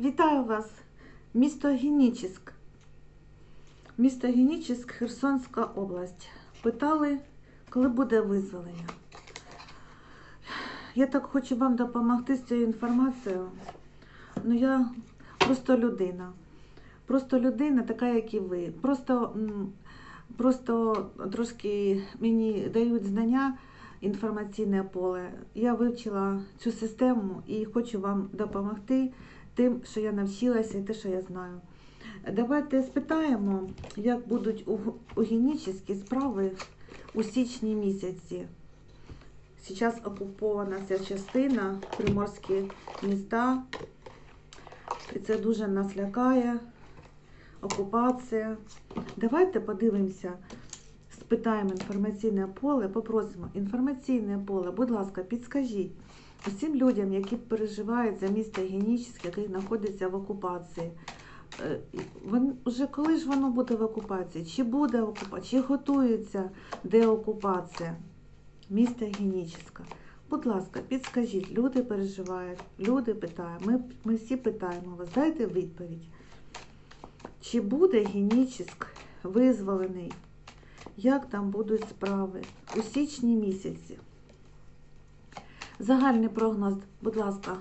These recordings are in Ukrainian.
Вітаю вас, місто Генічіськ. Місто Генічіськ, Херсонська область. Питали, коли буде визволення. Я так хочу вам допомогти з цією інформацією. Ну я просто людина. Просто людина, така, як і ви. Просто, просто трошки мені дають знання інформаційне поле. Я вивчила цю систему і хочу вам допомогти тим, що я навчилася і те, що я знаю. Давайте спитаємо, як будуть угенічні справи у січні місяці. Зараз окупована ця частина, приморські міста. І це дуже нас лякає. Окупація. Давайте подивимося, спитаємо інформаційне поле, попросимо інформаційне поле, будь ласка, підскажіть усім людям, які переживають за місто Генічське, яке знаходиться в окупації. Е, вже коли ж воно буде в окупації? Чи буде окупація? Чи готується деокупація міста Генічська? Будь ласка, підскажіть, люди переживають, люди питають, ми, ми всі питаємо вас, дайте відповідь. Чи буде Генічськ визволений? Як там будуть справи у січні місяці? Загальний прогноз, будь ласка,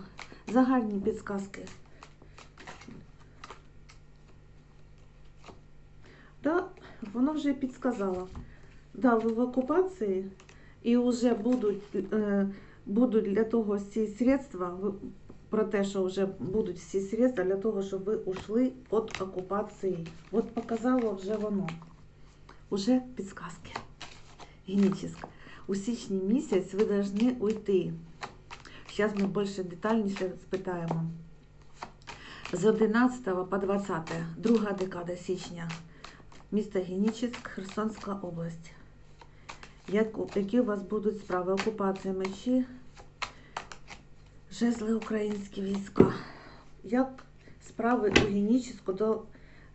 загальні підсказки. Да, воно вже підсказало. Да, ви в окупації і вже будуть, е, будуть для того всі средства, про те, що вже будуть всі средства для того, щоб ви ушли від окупації. От показало вже воно. Уже підсказки. Генічіська. У січні місяць ви повинні уйти. Зараз ми більше детальніше спитаємо. З 11 по 20, друга декада січня. Місто Генічеськ, Херсонська область. Як, які у вас будуть справи? Окупація мечі, жезли українські війська. Як справи у Генічеську до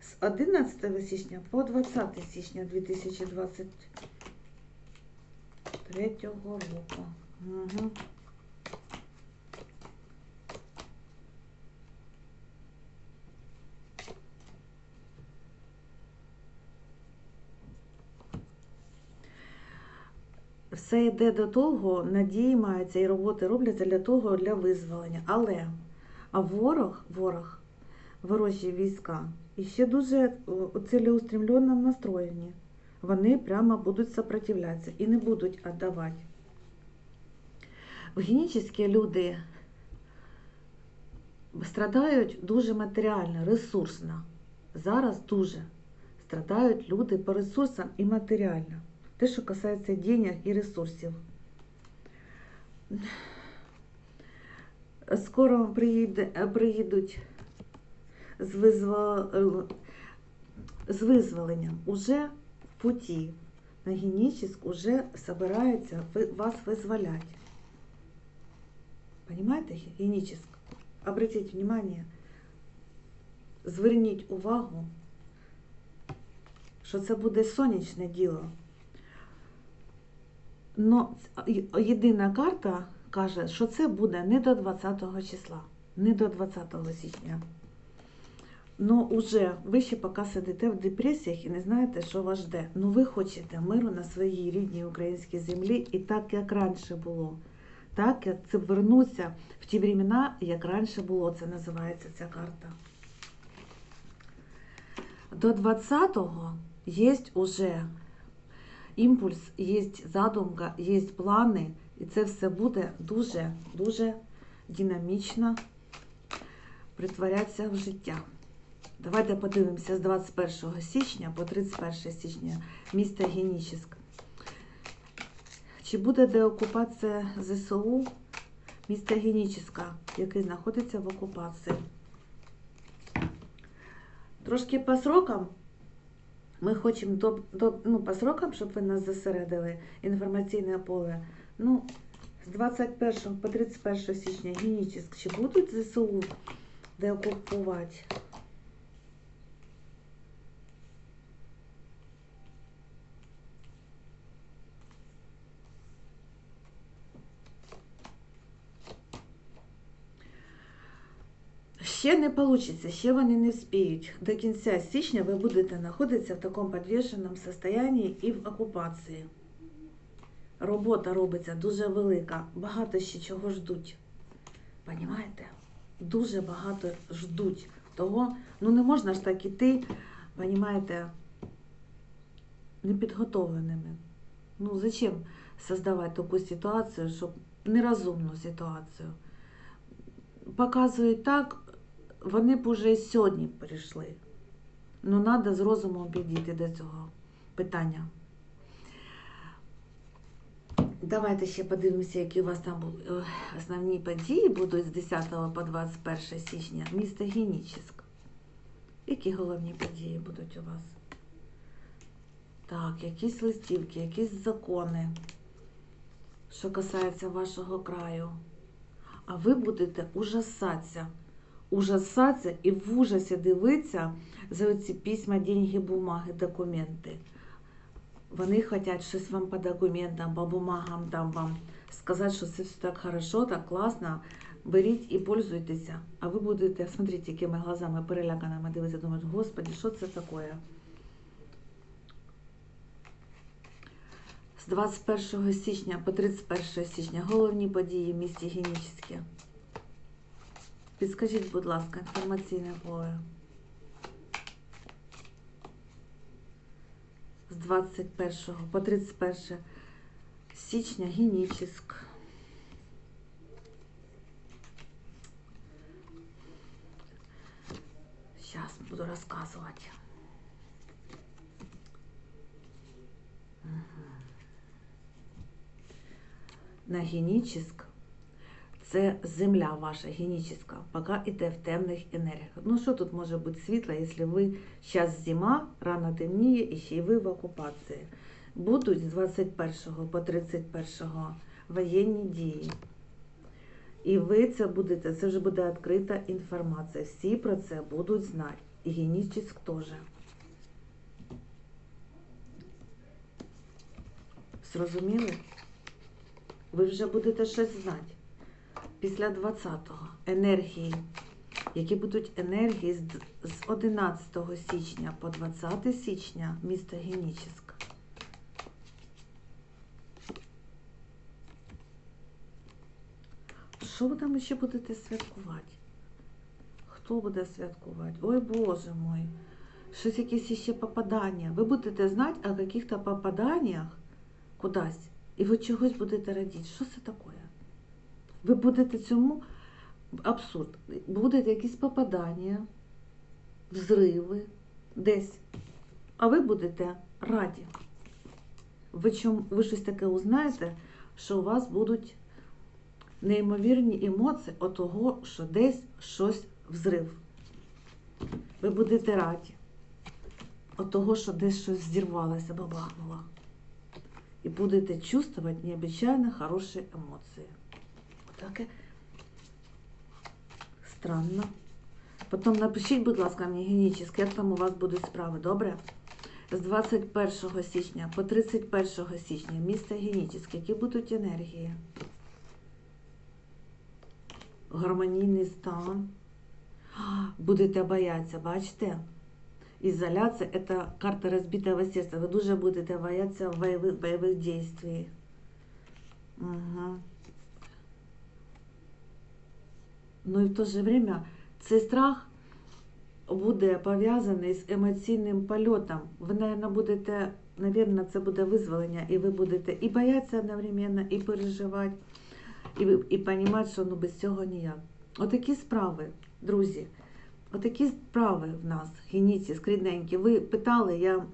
з 11 січня по 20 січня 2023 року? Угу. Все йде до того, надії маються і роботи робляться для того, для визволення. Але а ворог, ворог, ворожі війська, і ще дуже о, цілеустремленно настроєні. Вони прямо будуть сопротивлятися і не будуть віддавати. Генічні люди страдають дуже матеріально, ресурсно. Зараз дуже страдають люди по ресурсам і матеріально. Те, що касається денег і ресурсів. Скоро приїде, приїдуть з, визво, з визволенням. Уже в путі на Генічіськ уже собираються ви- вас визволяти. Понимаете, Генічіськ? Обратіть внимание, зверніть увагу, що це буде сонячне діло. Но єдина карта каже, що це буде не до 20 числа, не до 20 січня. Ну, уже ви ще поки сидите в депресіях і не знаєте, що вас жде. Ну, ви хочете миру на своїй рідній українській землі, і так, як раніше було. Так, як це вернуться в ті времена, як раніше було, це називається ця карта. До 20-го є уже імпульс, є задумка, є плани, і це все буде дуже-дуже динамічно притворятися в життя. Давайте подивимося з 21 січня по 31 січня міста Генічіськ. Чи буде деокупація ЗСУ міста Генічіська, який знаходиться в окупації? Трошки по срокам ми хочемо до, до, ну, по срокам, щоб ви нас зосередили, інформаційне поле. Ну, з 21 по 31 січня Генічіськ, чи будуть ЗСУ деокупувати? Ще не вийде, ще вони не вспіють. До кінця січня ви будете знаходитися в такому підвішеному стані і в окупації. Робота робиться дуже велика, багато ще чого ждуть. Понімаєте? Дуже багато ждуть того. Ну не можна ж так іти, понімаєте, непідготовленими. Ну зачем создавати таку ситуацію, щоб нерозумну ситуацію? Показують так, вони б уже і сьогодні прийшли. Ну, треба з розумом підійти до цього питання. Давайте ще подивимося, які у вас там бу- е, основні події будуть з 10 по 21 січня. Місто Генічеськ. Які головні події будуть у вас? Так, якісь листівки, якісь закони, що касається вашого краю. А ви будете ужасатися. Ужасатися і в ужасі дивитися за ці письма, деньги, бумаги, документи. Вони хочуть щось вам по документам, по бумагам там вам сказати, що це все так хорошо, так класно. Беріть і пользуйтеся. А ви будете, смотрите, якими глазами переляканими дивитися, думають, господи, що це таке? З 21 січня по 31 січня головні події в місті Генічське. Підскажіть, будь ласка, інформаційне поле. З 21 по 31 січня Генічеськ. Зараз буду розказувати. На Генічеськ це земля ваша генічеська, поки йде в темних енергіях. Ну що тут може бути світло, якщо ви зараз зима, рано темніє і ще й ви в окупації. Будуть з 21 по 31 воєнні дії. І ви це будете, це вже буде відкрита інформація. Всі про це будуть знати. І Генічеськ теж. Зрозуміли? Ви вже будете щось знати після 20-го енергії, які будуть енергії з 11 січня по 20 січня міста Генічеськ. Що ви там ще будете святкувати? Хто буде святкувати? Ой Боже мой, щось якісь ще попадання. Ви будете знати о яких-то попаданнях кудись, і ви чогось будете радіти. Що це таке? Ви будете цьому абсурд. Будуть якісь попадання, взриви десь. А ви будете раді. Ви, чому, ви щось таке узнаєте, що у вас будуть неймовірні емоції от того, що десь щось взрив. Ви будете раді. От того, що десь щось зірвалося, бабахнуло. І будете чувствувати необычайно хороші емоції. Таке странно. Потім напишіть, будь ласка, мені генічно, як там у вас будуть справи, добре? З 21 січня по 31 січня місто Генічеське, які будуть енергії? Гармонійний стан. Будете боятися, бачите? Ізоляція – це карта розбитого серця. Ви дуже будете боятися бойових, бойових дій. Угу. Ну і в то же время цей страх буде пов'язаний з емоційним польотом. Ви, мабуть, будете, мабуть, це буде визволення, і ви будете і боятися одновременно, і переживати, і, і розуміти, що ну, без цього ніяк. Отакі справи, друзі. Отакі справи в нас, геніці, скрідненькі. Ви питали, я,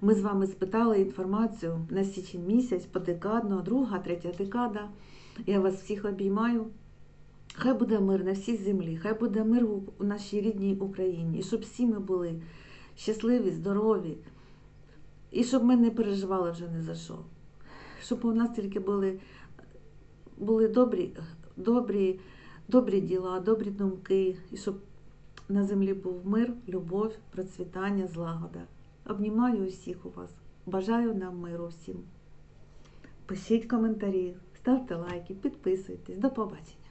ми з вами спитали інформацію на січень місяць, по декадно, друга, третя декада. Я вас всіх обіймаю. Хай буде мир на всій землі, хай буде мир у нашій рідній Україні, і щоб всі ми були щасливі, здорові, і щоб ми не переживали вже ні за що. Щоб у нас тільки були, були добрі, добрі, добрі діла, добрі думки, і щоб на землі був мир, любов, процвітання, злагода. Обнімаю усіх у вас. Бажаю нам миру всім. Пишіть коментарі, ставте лайки, підписуйтесь. До побачення.